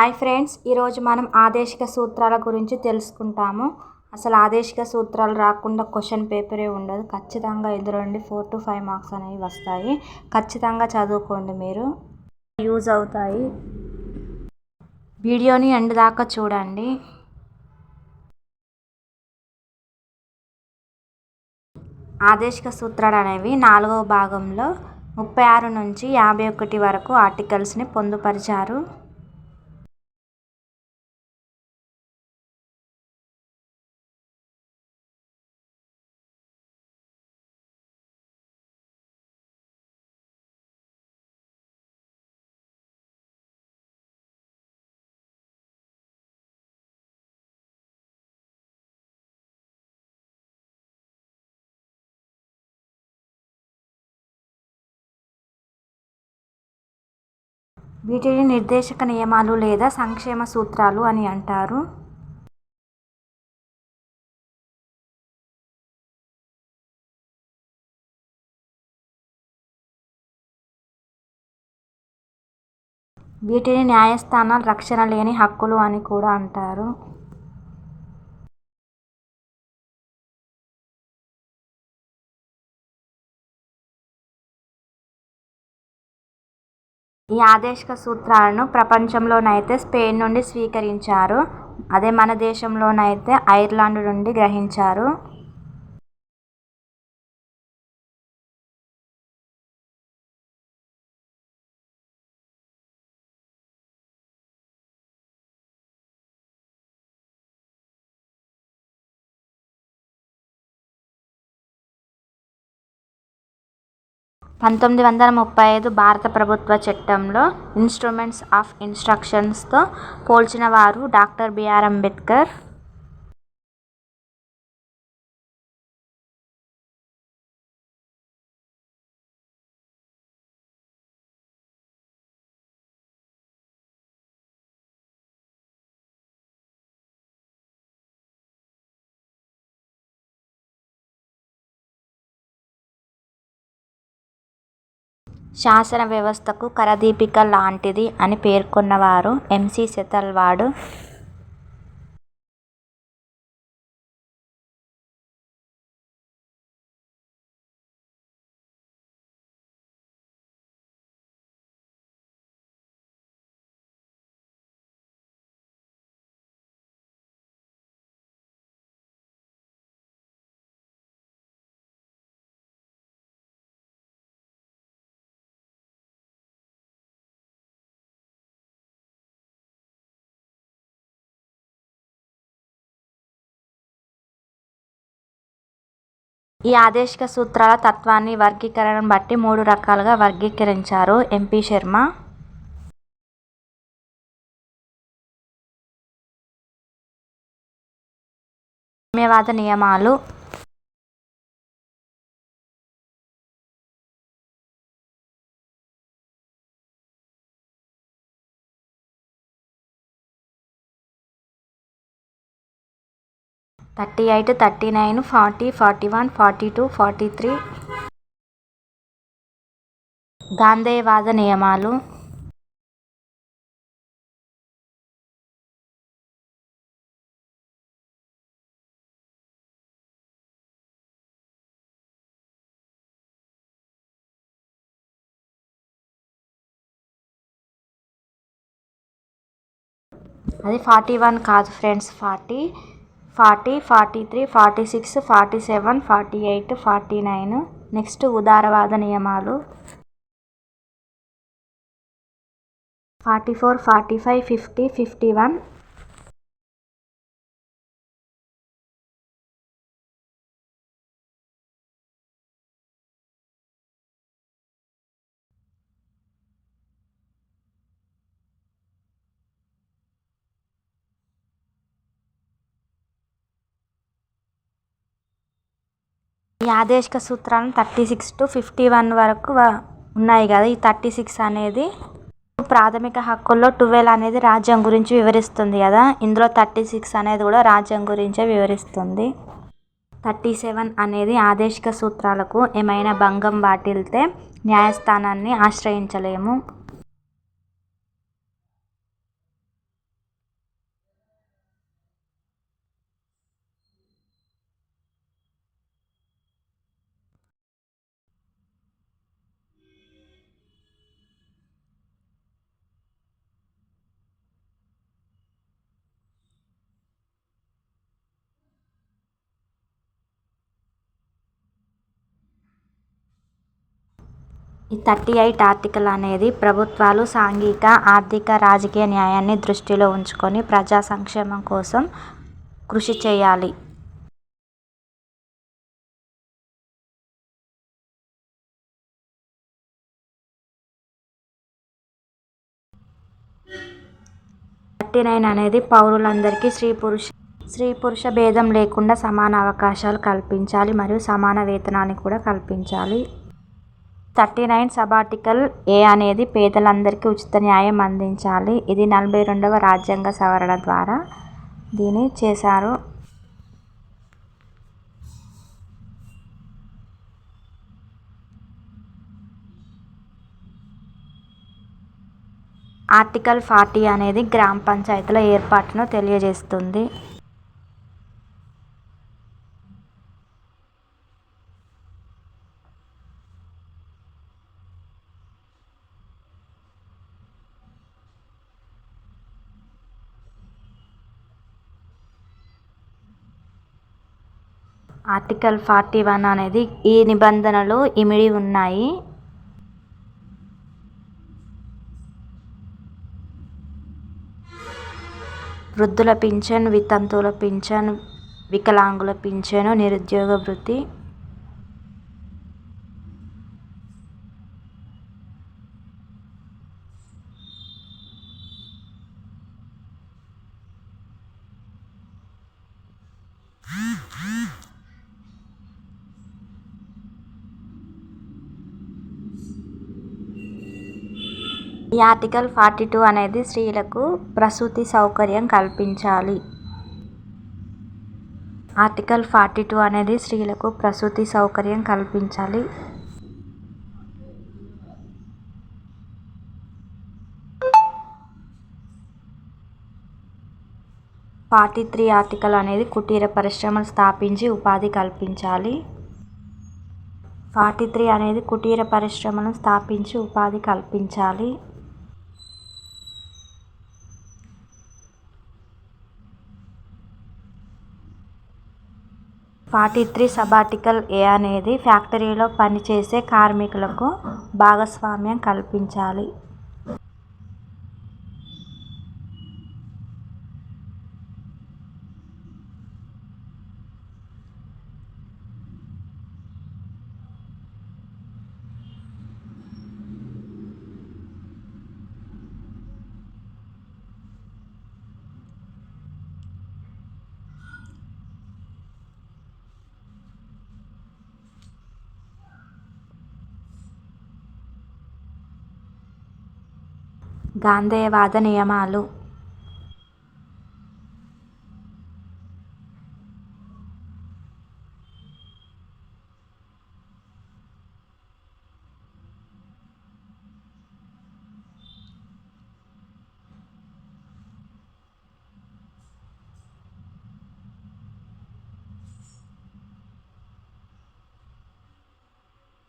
Hi friends ఈరోజు మనం ఆదేశిక సూత్రాల గురించి తెలుసుకుంటాము. అసలు ఆదేశిక సూత్రాలు రాకుండా క్వశ్చన్ పేపరే ఉండదు. ఖచ్చితంగా ఎదురండి ఫోర్ టు ఫైవ్ మార్క్స్ అనేవి వస్తాయి. ఖచ్చితంగా చదువుకోండి మీరు. యూజ్ అవుతాయి. వీడియోని ఎండ్ దాకా చూడండి. ఆదేశిక సూత్రాలు అనేవి నాలుగవ భాగంలో ముప్పై ఆరు నుంచి యాభై ఒకటి వరకు ఆర్టికల్స్ని పొందుపరిచారు. వీటిని నిర్దేశక నియమాలు లేదా సంక్షేమ సూత్రాలు అని అంటారు. వీటిని న్యాయస్థానాలు రక్షణ లేని హక్కులు అని కూడా అంటారు. ఈ ఆదేశిక సూత్రాలను ప్రపంచంలోనైతే స్పెయిన్ నుండి స్వీకరించారు. అదే మన దేశంలోనైతే ఐర్లాండ్ నుండి గ్రహించారు. పంతొమ్మిది వందల ముప్పై ఐదు భారత ప్రభుత్వ చట్టంలో ఇన్స్ట్రుమెంట్స్ ఆఫ్ ఇన్స్ట్రక్షన్స్తో పోల్చిన వారు డాక్టర్ బిఆర్ అంబేద్కర్. శాసన వ్యవస్థకు కరదీపిక లాంటిది అని పేర్కొన్నవారు ఎంసీ సెతల్వాడ్ ఈ ఆదేశిక సూత్రాల తత్వాన్ని వర్గీకరణను బట్టి మూడు రకాలుగా వర్గీకరించారు ఎంపీ శర్మ. ధన్యవాద నియమాలు. Thirty eight thirty nine forty forty one forty two forty three. గాంధేయవాద నియమాలు. అది ఫార్టీ వన్ కాదు friends forty. Forty forty three forty six forty seven forty eight forty nine next ఉదారవాద నియమాలు. Forty four forty five fifty fifty one ఈ ఆదేశిక సూత్రాలను thirty six to fifty one వరకు ఉన్నాయి కదా. ఈ థర్టీ సిక్స్ అనేది ప్రాథమిక హక్కుల్లో ట్వెల్వ్ అనేది రాజ్యం గురించి వివరిస్తుంది కదా. ఇందులో థర్టీ సిక్స్ అనేది కూడా రాజ్యం గురించే వివరిస్తుంది. థర్టీ సెవెన్ అనేది ఆదేశిక సూత్రాలకు ఏమైనా భంగం వాటిల్తే న్యాయస్థానాన్ని ఆశ్రయించలేము. ఈ థర్టీ ఎయిట్ ఆర్టికల్ అనేది ప్రభుత్వాలు సాంఘిక ఆర్థిక రాజకీయ న్యాయాన్ని దృష్టిలో ఉంచుకొని ప్రజా సంక్షేమం కోసం కృషి చేయాలి. థర్టీ నైన్ అనేది పౌరులందరికీ స్త్రీ పురుష స్త్రీ పురుష భేదం లేకుండా సమాన అవకాశాలు కల్పించాలి మరియు సమాన వేతనాన్ని కూడా కల్పించాలి. థర్టీ నైన్ సబార్టికల్ ఏ అనేది పేదలందరికీ ఉచిత న్యాయం అందించాలి. ఇది నలభై రెండవ రాజ్యాంగ సవరణ ద్వారా దీన్ని చేశారు. ఆర్టికల్ ఫార్టీ అనేది గ్రామ పంచాయతీల ఏర్పాటును తెలియజేస్తుంది. ఆర్టికల్ ఫార్టీ వన్ అనేది ఈ నిబంధనలు ఇమిడి ఉన్నాయి. వృద్ధుల పింఛన్ వితంతువుల పింఛన్ వికలాంగుల పింఛను నిరుద్యోగ భృతి ఈ ఆర్టికల్ ఫార్టీ టూ అనేది స్త్రీలకు ప్రసూతి సౌకర్యం కల్పించాలి. ఆర్టికల్ ఫార్టీ టూ అనేది స్త్రీలకు ప్రసూతి సౌకర్యం కల్పించాలి. ఫార్టీ త్రీ ఆర్టికల్ అనేది కుటీర పరిశ్రమలు స్థాపించి ఉపాధి కల్పించాలి. ఫార్టీ త్రీ అనేది కుటీర పరిశ్రమను స్థాపించి ఉపాధి కల్పించాలి. ఫార్టీ త్రీ సబార్టికల్ ఏ అనేది ఫ్యాక్టరీలో పనిచేసే కార్మికులకు భాగస్వామ్యం కల్పించాలి. గాంధేయవాద నియమాలు.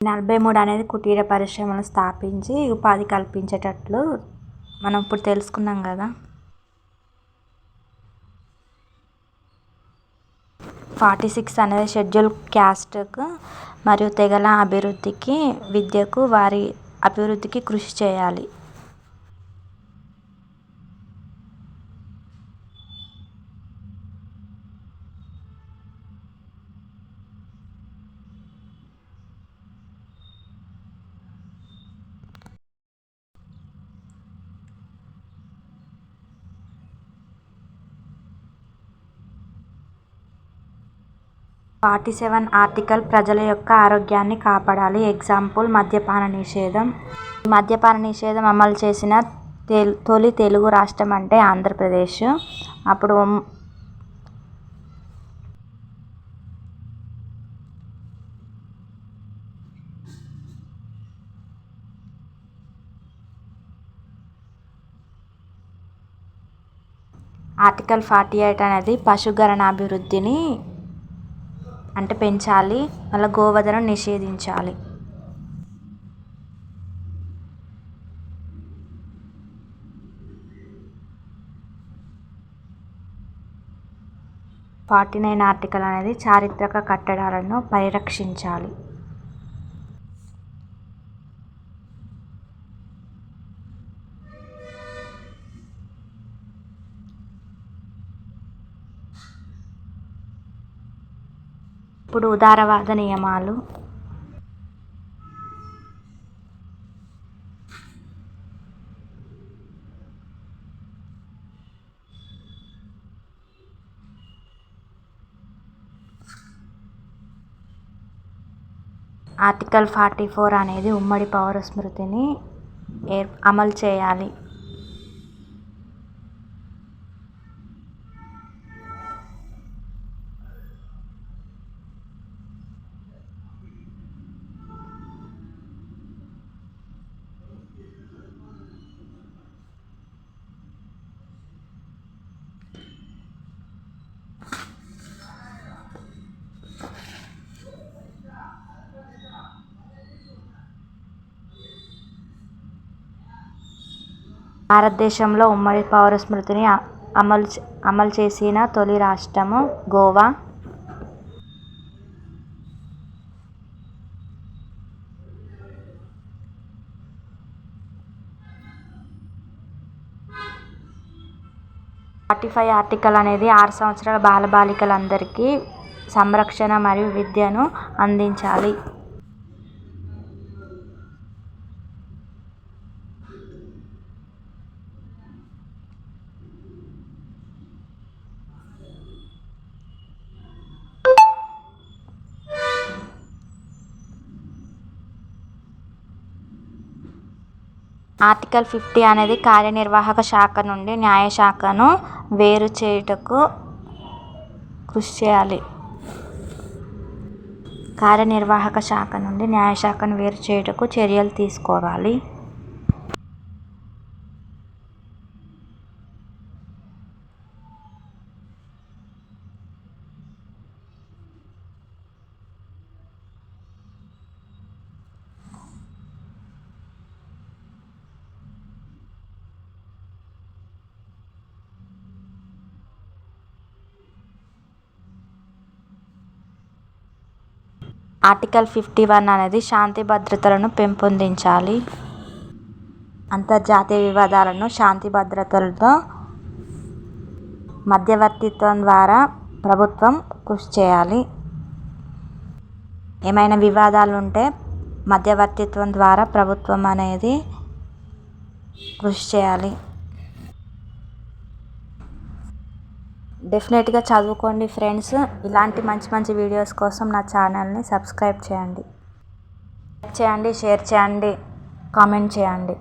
నలభై మూడు అనేది కుటీర పరిశ్రమలు స్థాపించి ఉపాధి కల్పించేటట్లు మనం ఇప్పుడు తెలుసుకున్నాం కదా. ఫార్టీ సిక్స్ అనేది షెడ్యూల్ క్యాస్ట్కు మరియు తెగల అభివృద్ధికి విద్యకు వారి అభివృద్ధికి కృషి చేయాలి. ఫార్టీ సెవెన్ ఆర్టికల్ ప్రజల యొక్క ఆరోగ్యాన్ని కాపాడాలి. ఎగ్జాంపుల్ మద్యపాన నిషేధం. మద్యపాన నిషేధం అమలు చేసిన తెల్ తొలి తెలుగు రాష్ట్రం అంటే ఆంధ్రప్రదేశ్. అప్పుడు ఆర్టికల్ ఫార్టీ ఎయిట్ అనేది పశుగణాభివృద్ధిని అంటే పెంచాలి మళ్ళీ గోవధను నిషేధించాలి. ఫార్టీ నైన్ ఆర్టికల్ అనేది చారిత్రక కట్టడాలను పరిరక్షించాలి. ఇప్పుడు ఉదారవాద నియమాలు. ఆర్టికల్ ఫార్టీ ఫోర్ అనేది ఉమ్మడి పౌర స్మృతిని ఏర్ అమలు చేయాలి. భారతదేశంలో ఉమ్మడి పౌర స్మృతిని అమలు అమలు చేసిన తొలి రాష్ట్రము గోవా. ఫార్టీ ఫైవ్ ఆర్టికల్ అనేది ఆరు సంవత్సరాల బాలబాలికలందరికీ సంరక్షణ మరియు విద్యను అందించాలి. ఆర్టికల్ ఫిఫ్టీ అనేది కార్యనిర్వాహక శాఖ నుండి న్యాయశాఖను వేరు చేయుటకు కృషి చేయాలి. కార్యనిర్వాహక శాఖ నుండి న్యాయశాఖను వేరు చేయుటకు చర్యలు తీసుకోవాలి. ఆర్టికల్ ఫిఫ్టీ వన్ అనేది శాంతి భద్రతలను పెంపొందించాలి. అంతర్జాతీయ వివాదాలను శాంతి భద్రతలతో మధ్యవర్తిత్వం ద్వారా ప్రభుత్వం కృషి చేయాలి. ఏమైనా వివాదాలు ఉంటే మధ్యవర్తిత్వం ద్వారా ప్రభుత్వం అనేది కృషి చేయాలి. డెఫినెట్గా చదువుకోండి ఫ్రెండ్స్ ఇలాంటి మంచి మంచి వీడియోస్ కోసం నా ఛానల్ని సబ్స్క్రైబ్ చేయండి. లైక్ చేయండి షేర్ చేయండి కామెంట్ చేయండి.